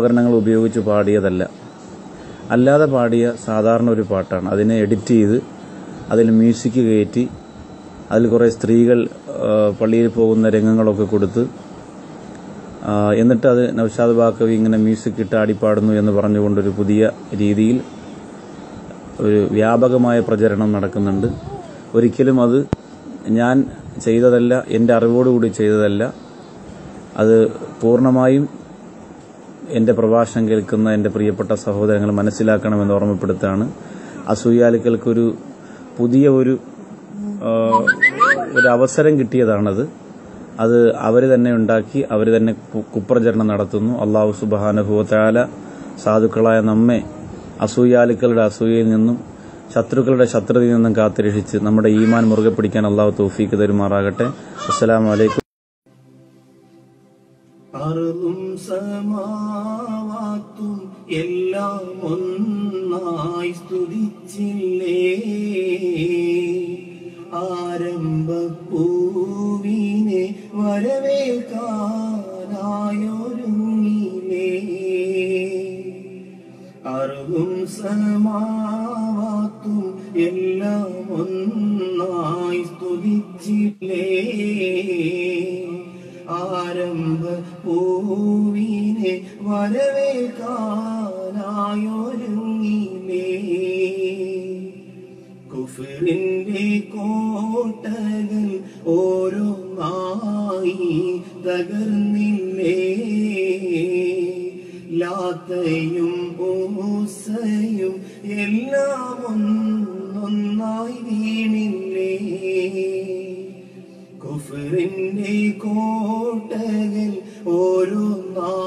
ഉപകരണങ്ങൾ ഉപയോഗിച്ച് പാടിയതല്ല. അല്ലാതെ പാടിയ സാധാരണ ഒരു പാട്ടാണ്. അതിനെ എഡിറ്റ് ചെയ്ത് അതിൽ മ്യൂസിക് കയറ്റി അതിൽ കുറേ സ്ത്രീകൾ പള്ളിയിൽ പോകുന്ന രംഗങ്ങളൊക്കെ കൊടുത്ത് എന്നിട്ട് അത് നൗഷാദ് ബാക്കവി ഇങ്ങനെ മ്യൂസിക് ഇട്ട് ആടിപ്പാടുന്നു എന്ന് പറഞ്ഞുകൊണ്ടൊരു പുതിയ രീതിയിൽ ഒരു വ്യാപകമായ പ്രചരണം നടക്കുന്നുണ്ട്. ഒരിക്കലും അത് ഞാൻ ചെയ്തതല്ല എന്റെ അറിവോടുകൂടി ചെയ്തതല്ല. അത് പൂർണമായും എന്റെ പ്രഭാഷണം കേൾക്കുന്ന എന്റെ പ്രിയപ്പെട്ട സഹോദരങ്ങൾ മനസ്സിലാക്കണമെന്ന് ഓർമ്മപ്പെടുത്താണ് അസൂയാലുക്കൾക്കൊരു പുതിയ ഒരു ഒരു അവസരം കിട്ടിയതാണത്. അത് അവർ തന്നെ ഉണ്ടാക്കി അവർ തന്നെ കുപ്രചരണം നടത്തുന്നു. അള്ളാഹു സുബാനുഭവത്താല സാധുക്കളായ നമ്മെ അസൂയാലുക്കളുടെ അസൂയയിൽ നിന്നും ശത്രുക്കളുടെ ശത്രുതയിൽ നിന്നും കാത്തുരക്ഷിച്ച് നമ്മുടെ ഈമാൻ മുറുകെ പിടിക്കാൻ അള്ളാഹു തോഫീക്ക് തരുമാറാകട്ടെ. അസ്സലാമു അലൈക്കും. അറുതും സമാവാത്തും എല്ലാം ഒന്നായി സ്തുതിച്ചില്ലേ? ആരംഭ പൂവിനെ വരവേൽക്കാനായൊരുങ്ങിലേ? അറുതും സമാവാത്തും എല്ലാം ഒന്നായി സ്തുതിച്ചില്ലേ? ആരംഭ ഭൂവിനെ വരവേക്കാനായൊരുങ്ങി മേ കുഫറിന്റെ കോട്ടകൾ ഓരോന്നായി തകർന്നില്ലേ. ലാത്തയും ഓസയും എല്ലാം ഒന്നൊന്നായി കുഫറിന്റെ കോട്ടകൾ ഓരോന്നായി